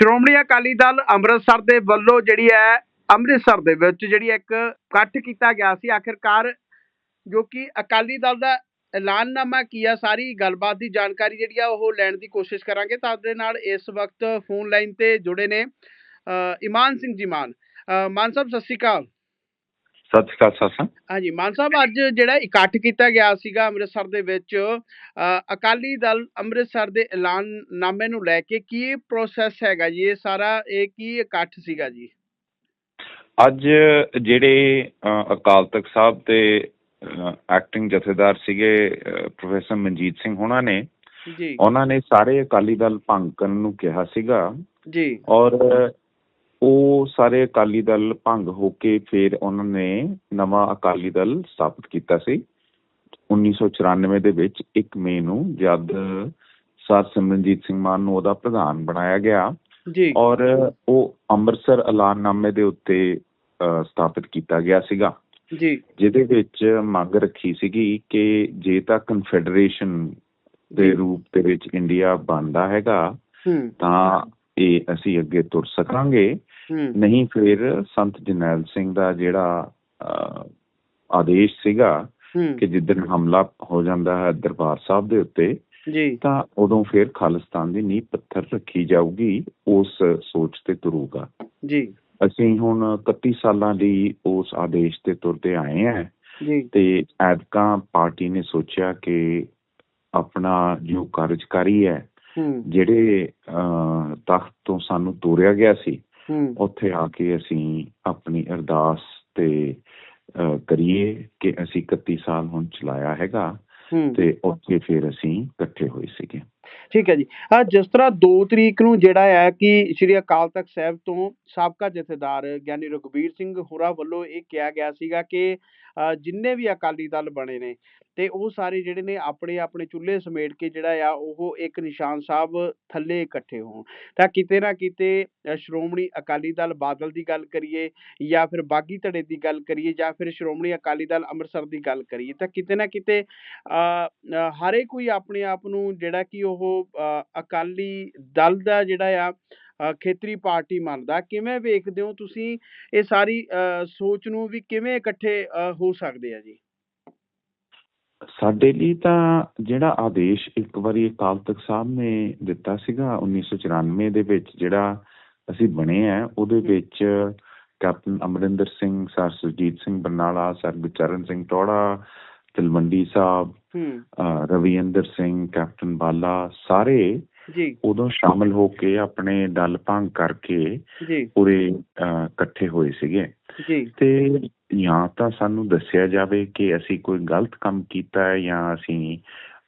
ਸ਼੍ਰੋਮਣੀ ਅਕਾਲੀ ਦਲ ਅੰਮ੍ਰਿਤਸਰ ਦੇ ਵੱਲੋਂ ਜਿਹੜੀ ਹੈ, ਅੰਮ੍ਰਿਤਸਰ ਦੇ ਵਿੱਚ ਜਿਹੜੀ ਇੱਕ ਇਕੱਠ ਕੀਤਾ ਗਿਆ ਸੀ। ਆਖਿਰਕਾਰ ਜੋ ਕਿ ਅਕਾਲੀ ਦਲ ਦਾ ਐਲਾਨਨਾਮਾ ਕੀ ਆ, ਸਾਰੀ ਗੱਲਬਾਤ ਦੀ ਜਾਣਕਾਰੀ ਜਿਹੜੀ ਆ, ਉਹ ਲੈਣ ਦੀ ਕੋਸ਼ਿਸ਼ ਕਰਾਂਗੇ। ਤੁਹਾਡੇ ਨਾਲ ਇਸ ਵਕਤ ਫੋਨ ਲਾਈਨ ਤੇ ਜੁੜੇ ਨੇ ਇਮਾਨ ਸਿੰਘ ਜੀ ਮਾਨ। ਮਾਨ ਸਾਹਿਬ, ਸਤਿ ਸ਼੍ਰੀ ਅਕਾਲ। ਸਤਿ ਸ਼੍ਰੀ ਅਕਾਲ ਸਾਸਾ ਹਾਂਜੀ ਮਾਨ ਸਾਹਿਬ ਅੱਜ ਜਿਹੜਾ ਇਕੱਠ ਕੀਤਾ ਗਿਆ ਸੀਗਾ ਅੰਮ੍ਰਿਤਸਰ ਦੇ ਵਿੱਚ ਅਕਾਲੀ ਦਲ ਅੰਮ੍ਰਿਤਸਰ ਦੇ ਐਲਾਨਨਾਮੇ ਨੂੰ ਲੈ ਕੇ ਕੀ ਪ੍ਰੋਸੈਸ ਹੈਗਾ ਜੀ? ਇਹ ਸਾਰਾ ਇਹ ਕੀ ਇਕੱਠ ਸੀਗਾ ਜੀ? ਅੱਜ ਜਿਹੜੇ ਅਕਾਲ ਤਖਤ ਸਾਹਿਬ ਦੇ ਐਕਟਿੰਗ ਜਥੇਦਾਰ ਸੀਗੇ ਪ੍ਰੋਫੈਸਰ ਮਨਜੀਤ ਸਿੰਘ ਉਹਨਾਂ ਨੇ ਜੀ। ਉਹਨਾਂ ਨੇ ਸਾਰੇ ਅਕਾਲੀ ਦਲ ਭੰਗ ਕਰਨ ਨੂੰ ਕਿਹਾ ਸੀਗਾ। ਜੀ। ਔਰ ਉਹ ਸਾਰੇ ਅਕਾਲੀ ਦਲ ਭੰਗ ਹੋ ਕੇ ਫਿਰ ਉਹਨਾਂ ਨੇ ਨਵਾਂ ਅਕਾਲੀ ਦਲ ਸਥਾਪਿਤ ਕੀਤਾ ਸੀ। 1994 ਦੇ ਵਿੱਚ 1 ਮਈ ਨੂੰ ਜਦ ਸਰ ਸਿਮਰਨਜੀਤ ਸਿੰਘ ਮਾਨ ਨੂੰ ਉਹਦਾ ਪ੍ਰਧਾਨ ਬਣਾਇਆ ਗਿਆ ਜੀ। ਔਰ ਉਹ ਅੰਮ੍ਰਿਤਸਰ ਐਲਾਨਨਾਮੇ ਦੇ ਉੱਤੇ ਸਥਾਪਿਤ ਕੀਤਾ ਗਿਆ ਸੀਗਾ। ਜੀ। ਜਿਹਦੇ ਵਿੱਚ ਮੰਗ ਰੱਖੀ ਸੀਗੀ ਕਿ ਜੇ ਤਾਂ ਕਨਫੈਡਰੇਸ਼ਨ ਦੇ। ਰੂਪ ਦੇ ਵਿੱਚ ਇੰਡੀਆ ਬਣਦਾ ਹੈਗਾ ਤਾਂ ਇਹ ਅਸੀਂ ਅੱਗੇ ਤੁਰ ਸਕਾਂਗੇ। ਨਹੀਂ ਫਿਰ ਸੰਤ ਜਰਨੈਲ ਸਿੰਘ ਦਾ ਜਿਹੜਾ ਆਦੇਸ਼ ਸੀਗਾ ਕਿ ਜਿੱਦਣ ਹਮਲਾ ਹੋ ਜਾਂਦਾ ਹੈ ਦਰਬਾਰ ਸਾਹਿਬ ਦੇ ਉੱਤੇ ਜੀ। ਤਾਂ ਉਦੋਂ ਫਿਰ ਖਾਲਿਸਤਾਨ ਦੀ ਨੀਂਹ ਪੱਥਰ ਰੱਖੀ ਜਾਊਗੀ ਉਸ ਸੋਚ ਤੇ ਤੁਰੂਗਾ। ਜੀ। ਅਸੀਂ ਹੁਣ 31 ਸਾਲਾਂ ਦੀ ਉਸ ਆਦੇਸ਼ ਤੇ ਤੁਰਦੇ ਆਏ ਜੀ। ਤੇ ਐਦਕਾਂ ਪਾਰਟੀ ਨੇ ਸੋਚਿਆ ਕਿ ਆਪਣਾ ਜੋ ਕਾਰਜਕਾਰੀ ਹੈ ਜਿਹੜੇ ਤਖਤ ਤੋਂ ਸਾਨੂੰ ਤੋਰਿਆ ਗਿਆ ਸੀ ਉੱਥੇ ਆ ਕੇ ਅਸੀਂ ਆਪਣੀ ਅਰਦਾਸ ਤੇ ਕਰੀਏ ਕਿ ਅਸੀਂ 31 ਸਾਲ ਹੁਣ ਚਲਾਇਆ ਹੈਗਾ ਤੇ ਉੱਥੇ ਫਿਰ ਅਸੀਂ ਇਕੱਠੇ ਹੋਏ ਸੀਗੇ। ਠੀਕ ਹੈ ਜੀ। ਆ ਜਿਸ ਤਰ੍ਹਾਂ 2 ਤਰੀਕ ਨੂੰ ਜਿਹੜਾ ਹੈ ਕਿ ਸ੍ਰੀ ਅਕਾਲ ਤਖਤ ਸਾਹਿਬ ਤੋਂ ਸਾਬਕਾ ਜਥੇਦਾਰ ਗਿਆਨੀ ਰਘਬੀਰ ਸਿੰਘ ਹੋਰਾਂ ਵੱਲੋਂ ਇਹ ਕਿਹਾ ਗਿਆ ਸੀਗਾ ਕਿ ਜਿੰਨੇ ਵੀ ਅਕਾਲੀ ਦਲ ਬਣੇ ਨੇ ਤੇ ਉਹ ਸਾਰੇ ਜਿਹੜੇ ਨੇ ਆਪਣੇ ਆਪਣੇ ਚੁੱਲ੍ਹੇ ਸਮੇਟ ਕੇ ਜਿਹੜਾ ਆ ਉਹ ਇੱਕ ਨਿਸ਼ਾਨ ਸਾਹਿਬ ਥੱਲੇ ਇਕੱਠੇ ਹੋਣ। ਤਾਂ ਕਿਤੇ ਨਾ ਕਿਤੇ ਸ਼੍ਰੋਮਣੀ ਅਕਾਲੀ ਦਲ ਬਾਦਲ ਦੀ ਗੱਲ ਕਰੀਏ ਜਾਂ ਫਿਰ ਬਾਗੀ ਧੜੇ ਦੀ ਗੱਲ ਕਰੀਏ ਜਾਂ ਫਿਰ ਸ਼੍ਰੋਮਣੀ ਅਕਾਲੀ ਦਲ ਅੰਮ੍ਰਿਤਸਰ ਦੀ ਗੱਲ ਕਰੀਏ ਤਾਂ ਕਿਤੇ ਨਾ ਕਿਤੇ ਅ, ਕੋਈ ਆਪਣੇ ਆਪ ਨੂੰ ਜਿਹੜਾ ਕਿ ਉਹ ਅ, ਅਕਾਲੀ ਦਲ ਦਾ ਜਿਹੜਾ ਆ ਖੇਤਰੀ ਪਾਰਟੀ ਮੰਨਦਾ। ਕਿਵੇਂ ਵੇਖਦੇ ਹੋ ਤੁਸੀਂ ਇਹ ਸਾਰੀ ਸੋਚ ਨੂੰ ਵੀ ਕਿਵੇਂ ਇਕੱਠੇ ਹੋ ਸਕਦੇ ਆ ਜੀ? ਸਾਡੇ ਲਈ ਤਾਂ ਜਿਹੜਾ ਆਦੇਸ਼ ਇੱਕ ਵਾਰੀ ਅਕਾਲ ਤਖਤ ਸਾਹਿਬ ਨੇ ਦਿੱਤਾ ਸੀਗਾ 1994 ਦੇ ਵਿੱਚ ਜਿਹੜਾ ਅਸੀਂ ਬਣੇ ਆ ਉਹਦੇ ਵਿੱਚ captain Amarinder Singh sir Surjit Singh Barnala sir Gurcharan Singh Tohra Talwandi Sahib Ravinder Singh captain Bala ਸਾਰੇ ਜੀ। ਉਦੋਂ ਸ਼ਾਮਲ ਹੋ ਕੇ ਆਪਣੇ ਦਲ ਭੰਗ ਕਰਕੇ ਜੀ। ਪੂਰੇ ਇਕੱਠੇ ਹੋਏ ਸੀਗੇ। ਜੀ। ਤੇ ਜਾਂ ਤਾਂ ਸਾਨੂੰ ਦੱਸਿਆ ਜਾਵੇ ਕਿ ਅਸੀਂ ਕੋਈ ਗਲਤ ਕੰਮ ਕੀਤਾ ਹੈ ਜਾਂ ਅਸੀਂ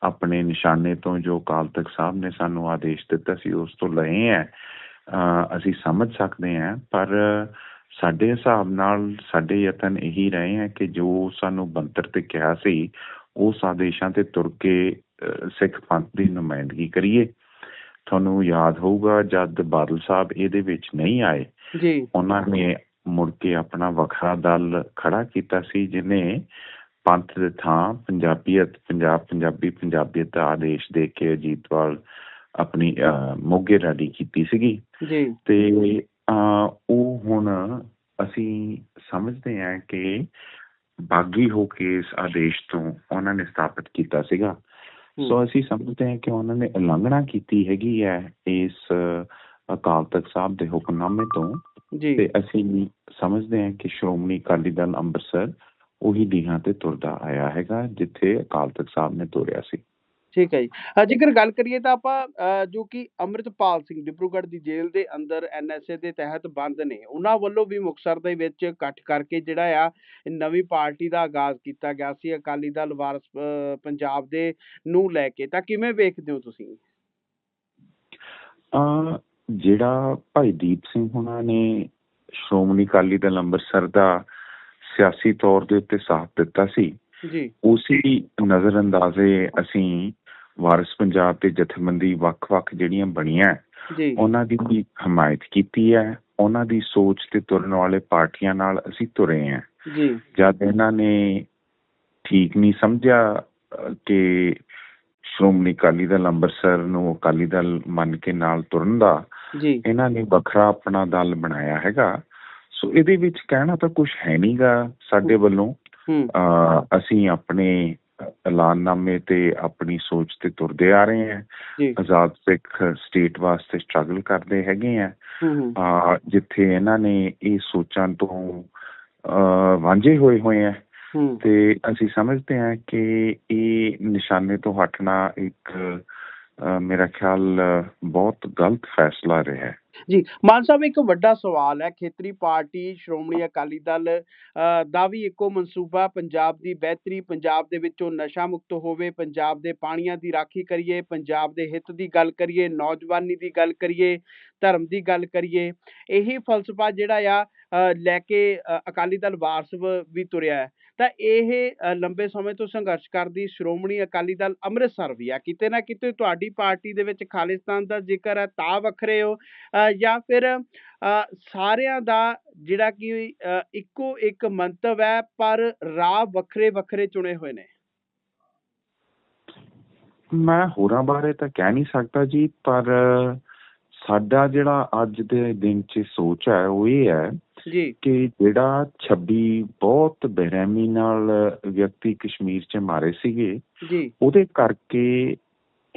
ਆਪਣੇ ਨਿਸ਼ਾਨੇ ਤੋਂ ਜੋ ਅਕਾਲ ਤਖਤ ਸਾਹਿਬ ਨੇ ਸਾਨੂੰ ਆਦੇਸ਼ ਦਿੱਤਾ ਸੀ ਉਸ ਤੋਂ ਲਏ ਹੈ। ਅਸੀਂ ਸਮਝ ਸਕਦੇ ਹਾਂ ਪਰ ਸਾਡੇ ਹਿਸਾਬ ਨਾਲ ਸਾਡੇ ਯਤਨ ਇਹੀ ਰਹੇ ਹੈ ਕਿ ਜੋ ਸਾਨੂੰ ਬੰਤਰ ਤੇ ਕਿਹਾ ਸੀ ਉਸ ਆਦੇਸ਼ਾਂ ਤੇ ਤੁਰ ਕੇ ਸਿੱਖ ਪੰਥ ਦੀ ਨੁਮਾਇੰਦਗੀ ਕਰੀਏ। ਤੁਹਾਨੂੰ ਯਾਦ ਹੋਊਗਾ ਜਦ ਬਾਦਲ ਸਾਹਿਬ ਇਹਦੇ ਵਿੱਚ ਨਹੀਂ ਆਏ ਜੀ। ਉਹਨਾਂ ਨੇ ਮੁੜ ਕੇ ਆਪਣਾ ਵੱਖਰਾ ਦਲ ਖੜਾ ਕੀਤਾ ਸੀ ਜਿਨੇ ਪੰਥ ਦੇ ਥਾਂ ਪੰਜਾਬੀਅਤ ਪੰਜਾਬ ਪੰਜਾਬੀ ਪੰਜਾਬੀਅਤ ਦਾ ਆਦੇਸ਼ ਦੇ ਕੇ ਅਜੀਤਵਾਲ ਆਪਣੀ ਮੋਗੇ ਰੈਡੀ ਕੀਤੀ ਸੀਗੀ। ਜੀ। ਤੇ ਉਹ ਹੁਣ ਅਸੀਂ ਸਮਝਦੇ ਹਾਂ ਕਿ ਬਾਗੀ ਹੋ ਕੇ ਇਸ ਆਦੇਸ਼ ਤੋਂ ਉਹਨਾਂ ਨੇ ਸਥਾਪਿਤ ਕੀਤਾ ਸੀਗਾ। ਸੋ ਅਸੀਂ ਸਮਝਦੇ ਹਾਂ ਕਿ ਉਹਨਾਂ ਨੇ ਉਲੰਘਣਾ ਕੀਤੀ ਹੈਗੀ ਹੈ ਇਸ ਅਕਾਲ ਤਖਤ ਸਾਹਿਬ ਦੇ ਹੁਕਮਨਾਮੇ ਤੋਂ। ਜੀ। ਤੇ ਅਸੀਂ ਸਮਝਦੇ ਹਾਂ ਕਿ ਸ਼੍ਰੋਮਣੀ ਅਕਾਲੀ ਦਲ ਅੰਮ੍ਰਿਤਸਰ ਉਹੀ ਲੀਹਾਂ ਤੇ ਤੁਰਦਾ ਆਇਆ ਹੈਗਾ ਜਿੱਥੇ ਅਕਾਲ ਤਖਤ ਸਾਹਿਬ ਨੇ ਤੋਰਿਆ ਸੀ। ਠੀਕ ਹੈ ਜੀ। ਜੇਕਰ ਗੱਲ ਕਰੀਏ ਤਾਂ ਆਪਾਂ ਜੋ ਕਿ ਅੰਮ੍ਰਿਤਪਾਲ ਸਿੰਘ ਡਿਬਰੂਗੜ੍ਹ ਦੀ ਜੇਲ੍ਹ ਦੇ ਅੰਦਰ ਐਨਐਸਏ ਦੇ ਤਹਿਤ ਬੰਦ ਨੇ ਉਹਨਾਂ ਵੱਲੋਂ ਵੀ ਮੁਕਤਸਰ ਦੇ ਵਿੱਚ ਇਕੱਠ ਕਰਕੇ ਜਿਹੜਾ ਆ ਨਵੀਂ ਪਾਰਟੀ ਦਾ ਆਗਾਜ਼ ਕੀਤਾ ਗਿਆ ਸੀ। ਅਕਾਲੀ ਦਲ ਵਾਰਸ ਪੰਜਾਬ ਦੇ ਨੂੰ ਲੈ ਕੇ। ਤਾਂ ਕਿਵੇਂ ਵੇਖਦੇ ਹੋ ਤੁਸੀਂ? ਅਹ ਜਿਹੜਾ ਭਾਈ ਦੀਪ ਸਿੰਘ ਹੁਣਾਂ ਨੇ ਸ਼੍ਰੋਮਣੀ ਅਕਾਲੀ ਦਲ ਅੰਮ੍ਰਿਤਸਰ ਦਾ ਸਿਆਸੀ ਤੌਰ ਦੇ ਉੱਤੇ ਸਾਥ ਦਿੱਤਾ ਸੀ ਜੀ। ਉਸੇ ਨਜ਼ਰ ਅੰਦਾਜ਼ੇ ਅਸੀਂ ਵਾਰਿਸ ਪੰਜਾਬ ਤੇ ਜਥੇਬੰਦੀ ਵੱਖ-ਵੱਖ ਜਿਹੜੀਆਂ ਬਣੀਆਂ ਉਹਨਾਂ ਦੀ ਵੀ ਹਮਾਇਤ ਕੀਤੀ ਹੈ ਉਹਨਾਂ ਦੀ ਸੋਚ ਤੇ ਤੁਰਨ ਵਾਲੇ ਪਾਰਟੀਆਂ ਨਾਲ ਅਸੀਂ ਤੁਰੇ ਹਾਂ। ਜੀ। ਜਦ ਇਹਨਾਂ ਨੇ ਠੀਕ ਨਹੀਂ ਸਮਝਿਆ ਕਿ ਸ਼੍ਰੋਮਣੀ ਅਕਾਲੀ ਦਲ ਅੰਮ੍ਰਿਤਸਰ ਨੂੰ ਅਕਾਲੀ ਦਲ ਮੰਨ ਕੇ ਨਾਲ ਤੁਰਨ ਦਾ ਜੀ। ਇਹਨਾਂ ਨੇ ਵੱਖਰਾ ਆਪਣਾ ਦਲ ਬਣਾਇਆ ਹੈਗਾ। ਸੋ ਇਹਦੇ ਵਿੱਚ ਕਹਿਣਾ ਤਾਂ ਕੁਝ ਹੈ ਨਹੀਂਗਾ ਸਾਡੇ ਵੱਲੋਂ। ਅਸੀਂ ਆਪਣੇ ਐਲਾਨਨਾਮੇ ਤੇ ਆਪਣੀ ਸੋਚ ਤੇ ਤੁਰਦੇ ਆ ਰਹੇ ਹਾਂ ਆਜ਼ਾਦ ਸਿੱਖ ਸਟੇਟ ਵਾਸਤੇ ਸਟਰਗਲ ਕਰਦੇ ਹੈਗੇ ਆ। ਅਹ ਜਿੱਥੇ ਇਹਨਾਂ ਨੇ ਇਹ ਸੋਚਾਂ ਤੋਂ ਵਾਂਝੇ ਹੋਏ ਹੋਏ ਆ। ਤੇ ਅਸੀਂ ਸਮਝਦੇ ਹਾਂ ਕਿ ਇਹ ਨਿਸ਼ਾਨੇ ਤੋਂ ਹਟਣਾ ਇੱਕ ਮੇਰਾ ਖਿਆਲ ਬਹੁਤ ਗਲਤ ਫੈਸਲਾ ਰਿਹਾ ਹੈ। ਜੀ, ਮਾਨ ਸਾਹਿਬ, ਇੱਕ ਵੱਡਾ ਸਵਾਲ ਹੈ, ਖੇਤਰੀ ਪਾਰਟੀ, ਸ਼੍ਰੋਮਣੀ ਅਕਾਲੀ ਦਲ ਦਾ ਵੀ ਇੱਕੋ ਮਨਸੂਬਾ, ਪੰਜਾਬ ਦੀ ਬਿਹਤਰੀ, ਪੰਜਾਬ ਦੇ ਵਿੱਚੋਂ ਨਸ਼ਾ ਮੁਕਤ ਹੋਵੇ, ਪੰਜਾਬ ਦੇ ਪਾਣੀਆਂ ਦੀ ਰਾਖੀ ਕਰੀਏ, ਪੰਜਾਬ ਦੇ ਹਿੱਤ ਦੀ ਗੱਲ ਕਰੀਏ, ਨੌਜਵਾਨੀ ਦੀ ਗੱਲ ਕਰੀਏ, ਧਰਮ ਦੀ ਗੱਲ ਕਰੀਏ, ਇਹੀ ਫਲਸਫਾ ਜਿਹੜਾ ਆ ਲੈ ਕੇ ਅਕਾਲੀ ਦਲ ਵਾਰਸ ਵੀ ਤੁਰਿਆ ਹੈ। ਤਾਂ ਇਹ ਲੰਬੇ ਸਮੇਂ ਤੋਂ ਸੰਘਰਸ਼ ਕਰਦੀ ਸ਼੍ਰੋਮਣੀ ਅਕਾਲੀ ਦਲ ਅੰਮ੍ਰਿਤਸਰ ਵੀ ਆ। ਕਿਤੇ ਨਾ ਕਿਤੇ ਤੁਹਾਡੀ ਪਾਰਟੀ ਦੇ ਵਿੱਚ ਖਾਲਿਸਤਾਨ ਦਾ ਜ਼ਿਕਰ ਹੈ, ਤਾਂ ਵੱਖਰੇ ਹੋ। ਜਾਂ ਫਿਰ ਸਾਰਿਆਂ ਦਾ ਜਿਹੜਾ ਕਿ ਇੱਕੋ ਇੱਕ ਮੰਤਵ ਹੈ, ਪਰ ਰਾਹ ਵੱਖਰੇ ਵੱਖਰੇ ਚੁਣੇ ਹੋਏ ਨੇ। ਮੈਂ ਹੋਰਾਂ ਬਾਰੇ ਤਾਂ ਕਹਿ ਨਹੀਂ ਸਕਦਾ ਜੀ, ਪਰ ਸਾਡਾ ਜਿਹੜਾ ਅੱਜ ਦੇ ਦਿਨ 'ਚ ਸੋਚ ਹੈ, ਉਹ ਇਹ ਹੈ ਜੀ। ਕਿ ਜਿਹੜਾ 26 ਬਹੁਤ ਬੇਰਹਿਮੀ ਨਾਲ ਵਿਅਕਤੀ ਕਸ਼ਮੀਰ 'ਚ ਮਾਰੇ ਸੀਗੇ ਜੀ। ਉਹਦੇ ਕਰਕੇ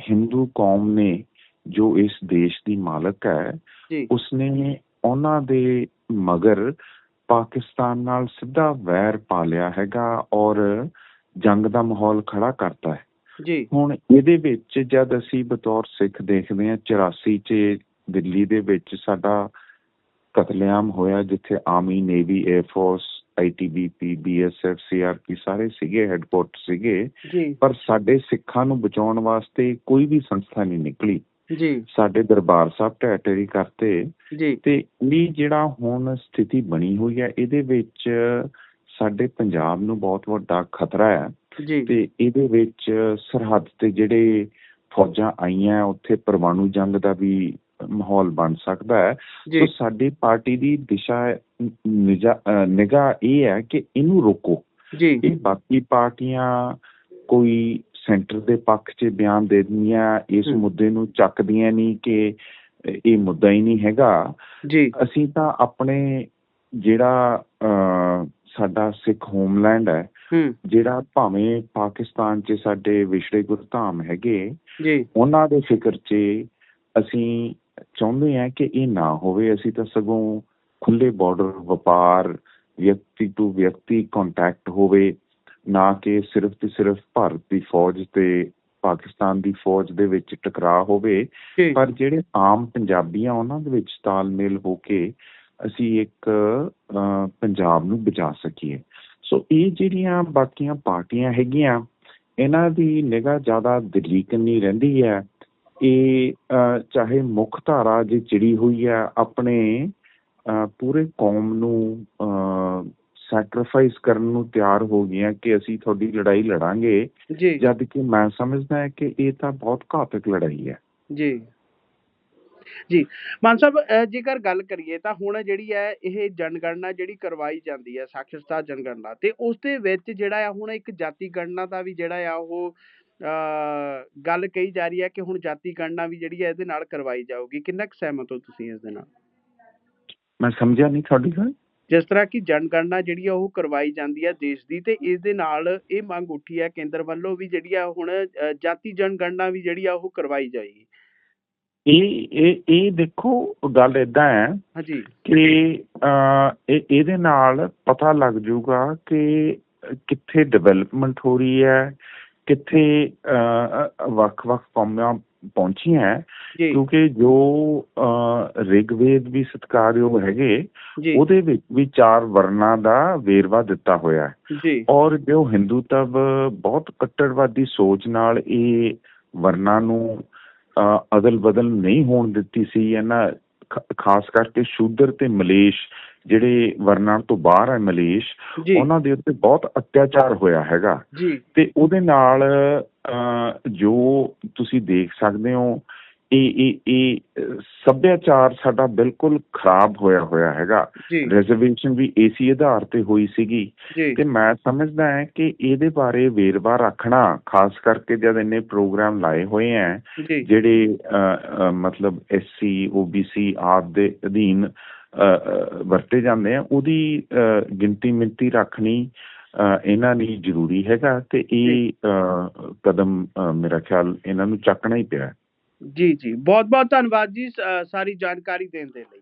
ਹਿੰਦੂ ਕੌਮ ਨੇ ਜੋ ਇਸ ਦੇਸ਼ ਦੀ ਮਾਲਕ ਹੈ ਉਸਨੇ ਉਹਨਾਂ ਦੇ ਮਗਰ ਪਾਕਿਸਤਾਨ ਨਾਲ ਸਿੱਧਾ ਵੈਰ ਪਾ ਲਿਆ ਹੈਗਾ ਔਰ ਜੰਗ ਦਾ ਮਾਹੌਲ ਖੜਾ ਕਰਤਾ ਹੈ। ਜੀ। ਹੁਣ ਇਹਦੇ ਵਿੱਚ ਜਦ ਅਸੀਂ ਬਤੌਰ ਸਿੱਖ ਦੇਖਦੇ ਹਾਂ 84 ਚ ਦਿੱਲੀ ਦੇ ਵਿੱਚ ਸਾਡਾ ਕਤਲੇਆਮ ਹੋਇਆ ਜਿੱਥੇ army navy air force ITBP BSF CRP ਸਾਰੇ ਸੀਗੇ ਹੈੱਡਕੁਆਰਟਰ ਸੀਗੇ। ਪਰ ਸਾਡੇ ਸਿੱਖਾਂ ਨੂੰ ਬਚਾਉਣ ਵਾਸਤੇ ਕੋਈ ਵੀ ਸੰਸਥਾ ਨਹੀਂ ਨਿਕਲੀ। ਜੀ। ਸਾਡੇ ਦਰਬਾਰ ਸਾਹਿਬ ਢੇਰੀ ਕਰਤੇ। ਜੀ। ਤੇ ਇਹ ਜਿਹੜਾ ਹੁਣ ਸਥਿਤੀ ਬਣੀ ਹੋਈ ਹੈ ਇਹਦੇ ਵਿੱਚ ਸਾਡੇ ਪੰਜਾਬ ਨੂੰ ਬਹੁਤ ਵੱਡਾ ਖਤਰਾ ਹੈ। ਜੀ। ਤੇ ਇਹਦੇ ਵਿੱਚ ਸਰਹੱਦ ਤੇ ਜਿਹੜੇ ਫੌਜਾਂ ਆਈਆਂ ਉੱਥੇ ਪਰਮਾਣੂ ਜੰਗ ਦਾ ਵੀ ਮਾਹੌਲ ਬਣ ਸਕਦਾ ਹੈ। ਸੋ ਸਾਡੀ ਪਾਰਟੀ ਦੀ ਦਿਸ਼ਾ ਨਿਗਾਹ ਇਹ ਹੈ ਕਿ ਇਹਨੂੰ ਰੋਕੋ। ਜੀ। ਇਹ ਬਾਕੀ ਪਾਰਟੀਆਂ ਕੋਈ ਸੈਂਟਰ ਦੇ ਪੱਖ 'ਚ ਬਿਆਨ ਦੇ ਦਿੰਦੀਆਂ ਇਸ। ਮੁੱਦੇ ਨੂੰ ਚੱਕਦੀਆਂ ਨਹੀਂ ਕਿ ਇਹ ਮੁੱਦਾ ਹੀ ਨਹੀਂ ਹੈਗਾ। ਜੀ। ਅਸੀਂ ਤਾਂ ਆਪਣੇ ਜਿਹੜਾ ਸਾਡਾ ਸਿੱਖ ਹੋਮਲੈਂਡ ਹੈ। ਜਿਹੜਾ ਭਾਵੇਂ ਪਾਕਿਸਤਾਨ 'ਚ ਸਾਡੇ ਵਿਛੜੇ ਗੁਰਧਾਮ ਹੈਗੇ ਜੀ। ਉਹਨਾਂ ਦੇ ਫਿਕਰ 'ਚ ਅਸੀਂ ਚਾਹੁੰਦੇ ਹਾਂ ਕਿ ਇਹ ਨਾ ਹੋਵੇ ਅਸੀਂ ਤਾਂ ਸਗੋਂ ਖੁੱਲੇ ਬਾਰਡਰ ਵਪਾਰ ਵਿਅਕਤੀ ਟੂ ਵਿਅਕਤੀ ਕੰਟੈਕਟ ਹੋਵੇ ਨਾ ਕਿ ਸਿਰਫ ਤੇ ਸਿਰਫ ਭਾਰਤ ਦੀ ਫੌਜ ਤੇ ਪਾਕਿਸਤਾਨ ਦੀ ਫੌਜ ਦੇ ਵਿੱਚ ਟਕਰਾਅ ਹੋਵੇ। ਪਰ ਜਿਹੜੇ ਆਮ ਪੰਜਾਬੀ ਆ ਉਹਨਾਂ ਦੇ ਵਿੱਚ ਤਾਲਮੇਲ ਹੋ ਕੇ ਅਸੀਂ ਇੱਕ ਪੰਜਾਬ ਨੂੰ ਬਚਾ ਸਕੀਏ। ਸੋ ਇਹ ਜਿਹੜੀਆਂ ਬਾਕੀਆਂ ਪਾਰਟੀਆਂ ਹੈਗੀਆਂ ਇਹਨਾਂ ਦੀ ਨਿਗਾਹ ਜ਼ਿਆਦਾ ਦਿੱਲੀ ਕੰਨੀ ਰਹਿੰਦੀ ਹੈ। ਇਹ ਚਾਹੇ ਮੁੱਖ ਧਾਰਾ ਜੇ ਚਿੜੀ ਹੋਈ ਹੈ ਆਪਣੇ ਪੂਰੇ ਕੌਮ ਨੂੰ ਸੈਕਰੀਫਾਈਸ ਕਰਨ ਨੂੰ ਤਿਆਰ ਹੋ ਗਈਆਂ ਕਿ ਅਸੀਂ ਤੁਹਾਡੀ ਲੜਾਈ ਲੜਾਂਗੇ। ਜਦ ਕਿ ਮੈਂ ਸਮਝਦਾ ਹਾਂ ਕਿ ਇਹ ਤਾਂ ਬਹੁਤ ਘਾਤਕ ਲੜਾਈ ਹੈ। ਜੀ। ਜੀ। ਮਾਨ ਸਾਹਿਬ ਜੇਕਰ ਗੱਲ ਕਰੀਏ ਤਾਂ ਹੁਣ ਜਿਹੜੀ ਹੈ ਇਹ ਜਨਗਣਨਾ ਜਿਹੜੀ ਕਰਵਾਈ ਜਾਂਦੀ ਹੈ ਸਾਖਰਤਾ ਜਨਗਣਨਾ ਤੇ ਉਸ ਦੇ ਵਿੱਚ ਜਿਹੜਾ ਆ ਹੁਣ ਇੱਕ ਜਾਤੀ ਗਣਨਾ ਦਾ ਵੀ ਜਿਹੜਾ ਆ ਉਹ ਗੱਲ ਕਹੀ ਜਾ ਰਹੀ ਹੈ ਕਿ ਹੁਣ ਜਾਤੀ ਗਣਨਾ ਵੀ ਜਿਹੜੀ ਹੈ ਇਹਦੇ ਨਾਲ ਕਰਵਾਈ ਜਾਊਗੀ। ਕਿੰਨਾ ਕੁ ਸਹਿਮਤ ਹੋ ਤੁਸੀਂ ਇਸ ਦੇ ਨਾਲ? ਮੈਂ ਸਮਝਿਆ ਨਹੀਂ ਤੁਹਾਡੀ ਗੱਲ। ਜਿਸ ਤਰ੍ਹਾਂ ਕਿ ਜਨਗਣਨਾ ਜਿਹੜੀ ਆ ਉਹ ਕਰਵਾਈ ਜਾਂਦੀ ਹੈ ਦੇਸ਼ ਦੀ ਤੇ ਇਸ ਦੇ ਨਾਲ ਇਹ ਮੰਗ ਉੱਠੀ ਹੈ ਕੇਂਦਰ ਵੱਲੋਂ ਵੀ ਜਿਹੜੀ ਆ ਹੁਣ ਜਾਤੀ ਜਨਗਣਨਾ ਵੀ ਜਿਹੜੀ ਆ ਉਹ ਕਰਵਾਈ ਜਾਏਗੀ। ਇਹ ਇਹ ਇਹ ਦੇਖੋ ਗੱਲ ਇਦਾਂ ਹੈ ਹਾਂਜੀ। ਕਿ ਇਹਦੇ ਨਾਲ ਪਤਾ ਲੱਗ ਜਾਊਗਾ ਕਿ ਕਿੱਥੇ ਡਿਵੈਲਪਮੈਂਟ ਹੋ ਰਹੀ ਹੈ ਕਿੱਥੇ ਵੱਖ-ਵੱਖ ਕੌਮਾਂ ਪਹੁੰਚੀਆਂ ਹੈ ਕਿਉਂਕਿ ਜੋ ਰਿਗਵੇਦ ਵੀ ਸਤਿਕਾਰਯੋਗ ਹੈਗੇ ਉਹਦੇ ਵਿੱਚ ਵੀ ਚਾਰ ਵਰਨਾਂ ਦਾ ਵੇਰਵਾ ਦਿੱਤਾ ਹੋਇਆ ਹੈ। ਔਰ ਜੋ ਹਿੰਦੂਤਵ ਬਹੁਤ ਕੱਟੜਵਾਦੀ ਸੋਚ ਨਾਲ ਇਹ ਵਰਨਾਂ ਨੂੰ ਅਦਲ ਬਦਲ ਨਹੀਂ ਹੋਣ ਦਿੱਤੀ ਸੀ ਇਹਨਾਂ ਖਾਸ ਕਰਕੇ ਸ਼ੂਦਰ ਤੇ ਮਲੇਸ਼ ਜਿਹੜੇ ਵਰਨਾਂ ਤੋਂ ਬਾਹਰ ਹੈ ਮਲੇਸ਼ ਉਹਨਾਂ ਦੇ ਉੱਤੇ ਬਹੁਤ ਅਤਿਆਚਾਰ ਹੋਇਆ ਹੈਗਾ। ਤੇ ਉਹਦੇ ਨਾਲ ਜੋ ਤੁਸੀਂ ਦੇਖ ਸਕਦੇ ਹੋ ਇਹ ਇਹ ਇਹ ਸੱਭਿਆਚਾਰ ਸਾਡਾ ਬਿਲਕੁਲ ਖਰਾਬ ਹੋਇਆ ਹੋਇਆ ਹੈਗਾ। ਰਿਜ਼ਰਵੇਸ਼ਨ ਵੀ ਏਸੀ ਆਧਾਰ ਤੇ ਹੋਈ ਸੀਗੀ। ਤੇ ਮੈਂ ਸਮਝਦਾ ਹਾਂ ਕਿ ਇਹਦੇ ਬਾਰੇ ਵੇਰਵਾ ਰੱਖਣਾ ਖਾਸ ਕਰਕੇ ਜਦ ਇੰਨੇ ਪ੍ਰੋਗਰਾਮ ਲਾਏ ਹੋਏ ਜੀ। ਜਿਹੜੇ ਮਤਲਬ ਐਸਸੀ ਓਬੀਸੀ ਆਦਿ ਦੇ ਅਧੀਨ ਵਰਤੇ ਜਾਂਦੇ ਆ ਉਹਦੀ ਗਿਣਤੀ ਮਿੰਤੀ ਰੱਖਣੀ ਇਹਨਾਂ ਲਈ ਜ਼ਰੂਰੀ ਹੈਗਾ ਤੇ ਇਹ ਕਦਮ ਮੇਰਾ ਖਿਆਲ ਇਹਨਾਂ ਨੂੰ ਚੱਕਣਾ ਹੀ ਪਿਆ। ਜੀ ਜੀ। ਬਹੁਤ ਬਹੁਤ ਧੰਨਵਾਦ ਜੀ ਸਾਰੀ ਜਾਣਕਾਰੀ ਦੇਣ ਦੇ ਲਈ।